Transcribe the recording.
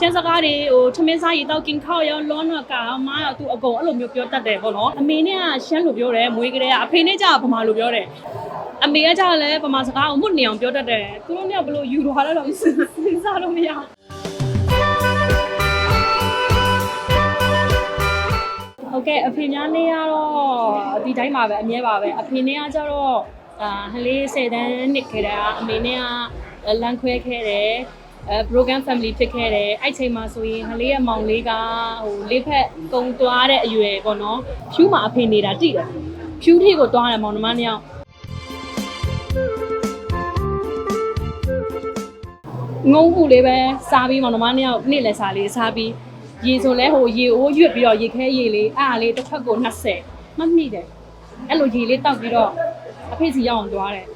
ရှမ်းစကားတွေဟိုထမင်းစားရေတောက်ကင်ခေါရောလွန်တော့ကာမားတော့သူအကုန်အဲ့လိုမျိုးပြောတတ်တယ်ပေါ့နော်အမေနဲ့ကရှမ်းလိုပြောတယ်မွေးကလေးကအဖေနဲ့ကျဗမာလိုပြောတယ်အမေကကြလည်းဗမာစကားကိုမွတ်နေအောင်ပြောတတ်တယ်သူတို့ကဘလို့ယူသွားလဲတော့စဉ်းစားလို့မရဟုတ်ကဲ့အဖေများလေးကတော့ဒီတိုင်းမှာပဲအမြဲပါပဲအဖေနဲ့ကကြတော့အာဟလေး၁၀တန်းနှစ်ခေတ္တကအမေနဲ့ကလမ်းခွဲခဲ့တယ် အဲ program family ဖြစ်ခဲ့တယ်အဲ့ချိန်မှာဆိုရင်ဟလေးရဲ့မောင်လေးကဟိုလေးဖက်ကုံသွားတဲ့အရွယ်ပေါ့နော်ဖြူးမှာအဖေနေတာတိတယ်ဖြူးထိကိုသွားတယ်မောင်နှမနှစ်ယောက်ငုံမှုလေးပဲစားပြီးမောင်နှမနှစ်ယောက်နေ့လည်စားလေးစားပြီးရေဆိုလဲဟိုရေအိုးရွတ်ပြီးတော့ရေခဲရေလေးအားလေးတစ်ခက်ကို20မှတ်မိတယ်အဲ့လိုရေလေးတောက်ပြီးတော့အဖေစီရောက်အောင်သွားတယ်